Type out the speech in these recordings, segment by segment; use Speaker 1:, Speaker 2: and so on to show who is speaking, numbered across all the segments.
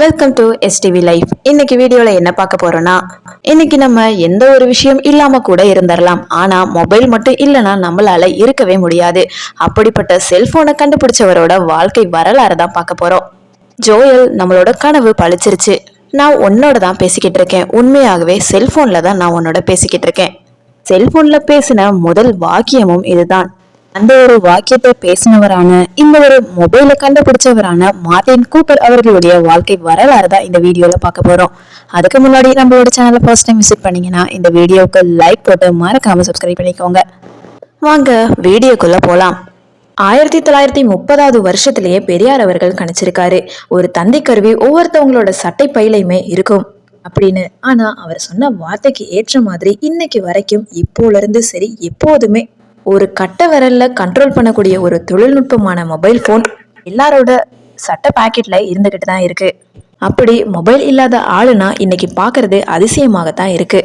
Speaker 1: Welcome to STV life இன்னைக்கு வீடியோல என்ன பார்க்க போறோம்னா இன்னைக்கு நம்ம எந்த ஒரு விஷயம் இல்லாம கூட இருந்துடலாம் ஆனா மொபைல் மட்டும் இல்லைன்னா நம்மளால இருக்கவே முடியாது. அப்படிப்பட்ட செல்போனை கண்டுபிடிச்சவரோட வாழ்க்கை வரலாறு தான் பார்க்க போறோம். ஜோயல் நம்மளோட கனவு பழிச்சிருச்சு நான் உன்னோட தான் பேசிக்கிட்டு இருக்கேன். உண்மையாகவே செல்போன்ல தான் நான் உன்னோட பேசிக்கிட்டு இருக்கேன். செல்போன்ல பேசின முதல் வாக்கியமும் இதுதான். அந்த ஒரு வாக்கியத்தை பேசினவரான இந்த ஒரு மொபைலை கண்டுபிடிச்சவரான மார்டின் கூப்பர் அவர்களுடைய வாழ்க்கை வரலாறு தான் இந்த வீடியோல பார்க்க போறோம். அதுக்கு முன்னாடி நம்மளோட சேனலை ஃபர்ஸ்ட் டைம் விசிட் பண்ணீங்கன்னா இந்த வீடியோவுக்கு லைக் போட்டு மறக்காம சப்ஸ்கிரைப் பண்ணிக்கோங்க. வாங்க வீடியோக்குள்ள போலாம். ஆயிரத்தி தொள்ளாயிரத்தி முப்பதாவது வருஷத்திலேயே பெரியார் அவர்கள் கணிச்சிருக்காரு. ஒரு தந்தை கருவி ஒவ்வொருத்தவங்களோட சட்டை பையிலையுமே இருக்கும். அப்படின்னு. ஆனா அவர் சொன்ன வார்த்தைக்கு ஏற்ற மாதிரி இன்னைக்கு வரைக்கும் இப்போல இருந்து சரி எப்போதுமே ஒரு கட்ட விரல்ல கண்ட்ரோல் பண்ணக்கூடிய ஒரு தொழில்நுட்பமான மொபைல் ஃபோன் எல்லாரோட சட்ட பாக்கெட்ல இருந்துகிட்டு தான் இருக்கு. அப்படி மொபைல் இல்லாத ஆளுனா இன்னைக்கு அதிசயமாக அதிசயமாகத்தான் இருக்கு.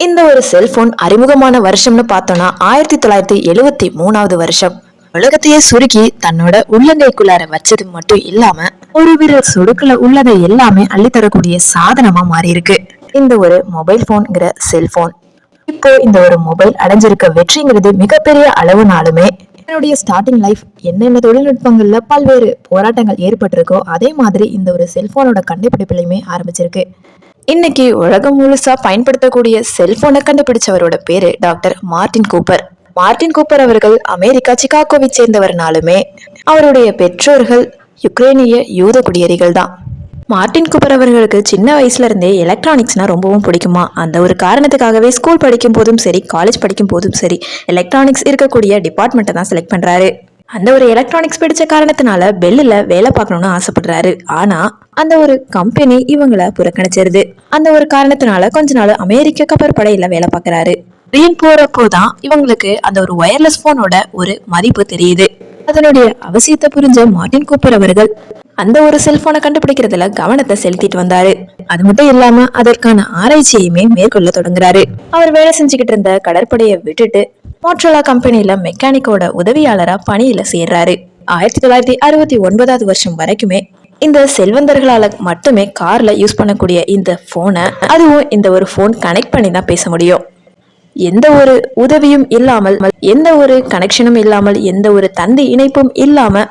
Speaker 1: இந்த ஒரு செல்போன் அறிமுகமான வருஷம்னு பார்த்தோம்னா ஆயிரத்தி தொள்ளாயிரத்தி எழுவத்தி மூணாவது வருஷம். உலகத்தையே சுருக்கி தன்னோட உள்ளங்கைக்குள்ளார வச்சது மட்டும் இல்லாம ஒரு விரல் சொடுக்குல உள்ளதை எல்லாமே அள்ளித்தரக்கூடிய சாதனமா மாறி இருக்கு இந்த ஒரு மொபைல் போன்ங்கிற செல்போன் இப்போ இந்த ஒரு மொபைல் அடைஞ்சிருக்க வெற்றிங்கிறது மிகப்பெரிய அளவுனாலுமே என்னுடைய ஸ்டார்டிங் லைஃப் என்னென்ன தொழில்நுட்பங்களில் பல்வேறு போராட்டங்கள் ஏற்பட்டிருக்கோ அதே மாதிரி இந்த ஒரு செல்போனோட கண்டுபிடிப்பிலையுமே ஆரம்பிச்சிருக்கு. இன்னைக்கு உலகம் முழுசா பயன்படுத்தக்கூடிய செல்போனை கண்டுபிடிச்சவரோட பேரு doctor Martin Cooper. Martin Cooper அவர்கள் அமெரிக்கா சிகாகோவை சேர்ந்தவர்னாலுமே அவருடைய பெற்றோர்கள் யுக்ரைனிய யூத குடியேறிகள் தான் மார்டின் குப்பர் அவர்களுக்கு சின்ன வயசுல இருந்தே எலக்ட்ரானிக்ஸ்னா ரொம்பவும் பிடிக்குமா? அந்த ஒரு காரணத்துக்காகவே ஸ்கூல் படிக்கும் போதும் சரி காலேஜ் படிக்கும் போதும் சரி எலக்ட்ரானிக்ஸ் இருக்கக்கூடிய டிபார்ட்மெண்ட்டை தான் செலக்ட் பண்றாரு. அந்த ஒரு எலக்ட்ரானிக்ஸ் பிடிச்ச காரணத்தினால பெல்லில் வேலை பார்க்கணும்னு ஆசைப்படுறாரு. ஆனா அந்த ஒரு கம்பெனி இவங்களை புறக்கணிச்சிருது. அந்த ஒரு காரணத்தினால கொஞ்ச நாள் அமெரிக்க கப்பற்படையில வேலை பார்க்கறாரு. ரீன் போறப்போ தான் இவங்களுக்கு அந்த ஒரு ஒயர்லெஸ் போனோட ஒரு மதிப்பு தெரியுது. அதனுடைய அவசியத்தை புரிஞ்ச மார்டின் கூப்பர் அவர்கள் அந்த ஒரு செல்போனை கண்டுபிடிக்கிறதுல கவனத்தை செலுத்திட்டு வந்தாரு. அது மட்டும் இல்லாம அதற்கான ஆராய்ச்சியுமே மேற்கொள்ள தொடங்குறாரு. அவர் வேலை செஞ்சுக்கிட்டு இருந்த கடற்படையை விட்டுட்டு மோட்ரோலா கம்பெனியில மெக்கானிக்கோட உதவியாளரா பணியில சேர்றாரு. ஆயிரத்தி தொள்ளாயிரத்தி அறுபத்தி ஒன்பதாவது வருஷம் வரைக்குமே இந்த செல்வந்தர்களால மட்டுமே கார்ல யூஸ் பண்ணக்கூடிய இந்த போனை அதுவும் இந்த ஒரு போன் கனெக்ட் பண்ணி தான் பேச முடியும். எந்த ஒரு உதவியும் இல்லாமல் எந்த ஒரு கனெக்ஷனும் இல்லாமல் எந்த ஒரு தந்தி இணைப்பும் இல்லாம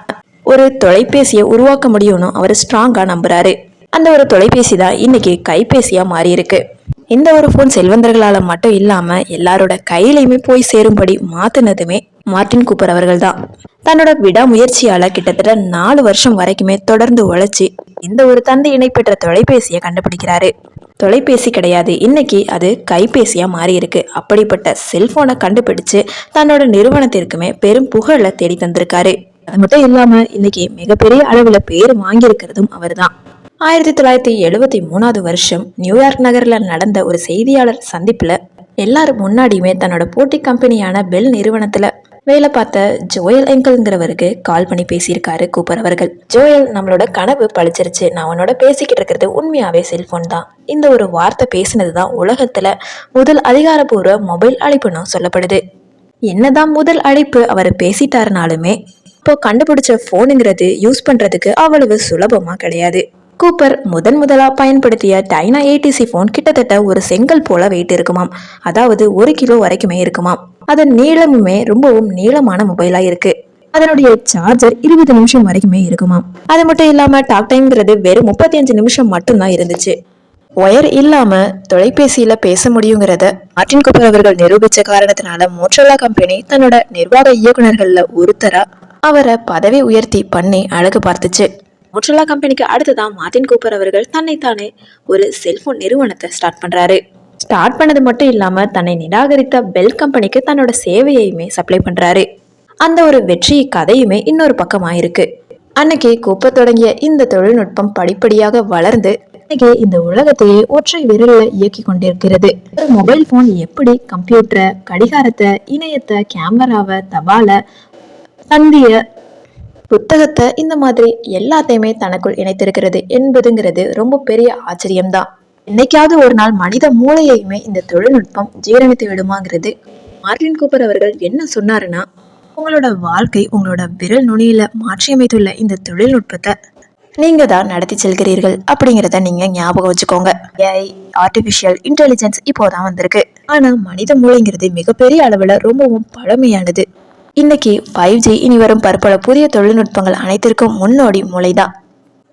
Speaker 1: ஒரு தொலைபேசியை உருவாக்க முடியும்னு அவர் ஸ்ட்ராங்காக நம்புறாரு. அந்த ஒரு தொலைபேசி தான் இன்னைக்கு கைபேசியாக மாறியிருக்கு. இந்த ஒரு ஃபோன் செல்வந்தர்களால் மட்டும் இல்லாமல் எல்லாரோட கையிலையுமே போய் சேரும்படி மாற்றினதுமே மார்டின் கூப்பர் அவர்கள் தான். தன்னோட விடாமுயற்சியால் கிட்டத்தட்ட நாலு வருஷம் வரைக்குமே தொடர்ந்து உழைச்சி இந்த ஒரு தந்தை இணைப்பெற்ற தொலைபேசியை கண்டுபிடிக்கிறாரு. தொலைபேசி கிடையாது இன்னைக்கு அது கைபேசியாக மாறி இருக்கு அப்படிப்பட்ட செல்போனை கண்டுபிடிச்சு தன்னோட நிறுவனத்திற்குமே பெரும் புகழை தேடி தந்திருக்காரு. அது மட்டும் இல்லாம இன்னைக்கு மிகப்பெரிய அளவுல பேர் வாங்கியிருக்கிறதும் அவர்தான். ஆயிரத்தி தொள்ளாயிரத்தி எழுபத்தி மூணாவது வருஷம் நியூயார்க் நகர்ல நடந்த ஒரு செய்தியாளர் சந்திப்புல எல்லாரும் முன்னாடியுமே தன்னோட போட்டி கம்பெனியான பெல் நிறுவனத்துல வேலை பார்த்த ஜோயல் எங்கல்ங்கிறவருக்கு கால் பண்ணி பேசியிருக்காரு கூப்பர் அவர்கள். ஜோயல் நம்மளோட கனவு பழிச்சிருச்சு நான் உன்னோட பேசிக்கிட்டு இருக்கிறது உண்மையாவே செல்போன் தான். இந்த ஒரு வார்த்தை பேசினது தான் உலகத்துல முதல் அதிகாரப்பூர்வ மொபைல் அழைப்புன்னு சொல்லப்படுது. என்னதான் முதல் அழைப்பு அவர் பேசிட்டாருனாலுமே இப்போ கண்டுபிடிச்ச போனுங்கிறது யூஸ் பண்றதுக்கு அவ்வளவு சுலபமா கிடையாது. கூப்பர் முதன் முதலா பயன்படுத்திய டைனா ஏடிசி போன் கிட்டத்தட்ட ஒரு செங்கல் போல வெயிட் இருக்குமாம். அதாவது ஒரு கிலோ வரைக்குமே இருக்குமாம். அதன் நீளமுமே ரொம்பவும் நீளமான மொபைலா இருக்கு. அதனுடைய சார்ஜர் இருபது நிமிஷம் வரைக்குமே இருக்குமாம். அது மட்டும் இல்லாம டாக் டைம்ங்கிறது வெறும் முப்பத்தி அஞ்சு நிமிஷம் மட்டும்தான் இருந்துச்சு. ஒயர் இல்லாம தொலைபேசியில பேச முடியுங்கிறத மார்டின் கூப்பர் அவர்கள் நிரூபிச்ச காரணத்தினால மோட்ரோலா கம்பெனி தன்னோட நிர்வாக இயக்குநர்கள்ல ஒருத்தரா அவரை பதவி உயர்த்தி பண்ணி அழகு பார்த்துச்சு. மோட்ரோலா கம்பெனிக்கு அடுத்துதான் மார்டின் கூப்பர் அவர்கள் தன்னைத்தானே ஒரு செல்போன் நிறுவனத்தை ஸ்டார்ட் பண்றாரு. ஸ்டார்ட் பண்ணது மட்டும் இல்லாம தன்னை நிராகரித்த பெல் கம்பெனிக்கு தன்னோட சேவையுமே சப்ளை பண்றாரு. அந்த ஒரு வெற்றி கதையுமே இன்னொரு பக்கமாயிருக்கு. அன்னைக்கு குப்பை தொடங்கிய இந்த தொழில்நுட்பம் படிப்படியாக வளர்ந்து இன்னைக்கு இந்த உலகத்தையே ஒற்றை விரல்ல இயக்கி கொண்டிருக்கிறது. மொபைல் போன் எப்படி கம்ப்யூட்டரை கடிகாரத்தை இணையத்தை கேமராவை தபால தந்திய புத்தகத்தை இந்த மாதிரி எல்லாத்தையுமே தனக்குள் இணைத்திருக்கிறது என்பதுங்கிறது ரொம்ப பெரிய ஆச்சரியம்தான். என்னைக்காவது ஒரு நாள் மனித மூளையையுமே இந்த தொழில்நுட்பம் ஜீரணித்து விடுமாங்கிறது மார்டின் கூப்பர் அவர்கள் என்ன சொன்னாருன்னா உங்களோட வாழ்க்கை உங்களோட விரல் நுனியில மாற்றியமைத்துள்ள இந்த தொழில்நுட்பத்தை நீங்க தான் நடத்தி செல்கிறீர்கள் அப்படிங்கிறத நீங்க ஞாபகம் வச்சுக்கோங்க. ஏஐ ஆர்டிபிஷியல் இன்டெலிஜென்ஸ் இப்போதான் வந்திருக்கு. ஆனா மனித மூளைங்கிறது மிகப்பெரிய அளவுல ரொம்பவும் பழமையானது. இன்னைக்கு ஃபைவ் ஜி இனி வரும் பற்பல புதிய தொழில்நுட்பங்கள் அனைத்திற்கும் முன்னோடி மூளைதான்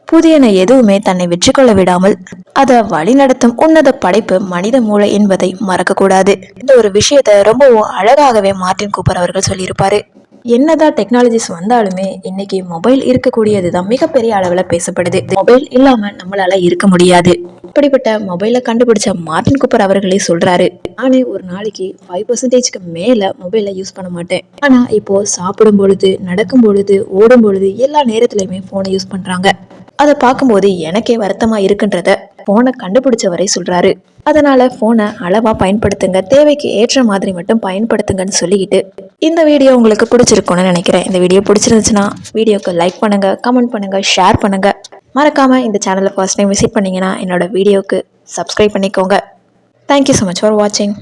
Speaker 1: புதியன எதுவுமே தன்னை வெற்றி கொள்ள விடாமல் அதை வழிநடத்தும் உன்னத படைப்பு மனித மூளை என்பதை மறக்கக்கூடாது இந்த ஒரு விஷயத்தை ரொம்பவும் அழகாகவே மார்ட்டின் கூப்பர் அவர்கள் சொல்லியிருப்பாரு. என்னதான் டெக்னாலஜிஸ் வந்தாலுமே இன்னைக்கு மொபைல் இருக்கக்கூடியது தான் மிகப்பெரிய அளவில் பேசப்படுது. மொபைல் இல்லாமல் நம்மளால இருக்க முடியாது. அப்படிப்பட்ட மொபைலை கண்டுபிடிச்ச மார்டின் கூப்பர் அவர்களே சொல்றாரு. நானே ஒரு நாளைக்கு ஃபைவ் பர்சன்டேஜ்க்கு மேல மொபைலை யூஸ் பண்ண மாட்டேன். ஆனா இப்போ சாப்பிடும் பொழுது நடக்கும் பொழுது ஓடும் பொழுது எல்லா நேரத்திலயுமே போனை யூஸ் பண்றாங்க. அதை பார்க்கும்போது எனக்கே வருத்தமா இருக்குன்றத போனை கண்டுபிடிச்சவரை சொல்றாரு. அதனால போனை அளவா பயன்படுத்துங்க தேவைக்கு ஏற்ற மாதிரி மட்டும் பயன்படுத்துங்கன்னு சொல்லிக்கிட்டு இந்த வீடியோ உங்களுக்கு பிடிச்சிருக்கும்னு நினைக்கிறேன். இந்த வீடியோ பிடிச்சிருந்துச்சுன்னா வீடியோக்கு லைக் பண்ணுங்க கமெண்ட் பண்ணுங்க ஷேர் பண்ணுங்க. மறக்காமல் இந்த சேனலை ஃபர்ஸ்ட் டைம் விசிட் பண்ணீங்கன்னா என்னோடய வீடியோவுக்கு சப்ஸ்கிரைப் பண்ணிக்கோங்க. தேங்க்யூ ஸோ மச் ஃபார் வாட்சிங்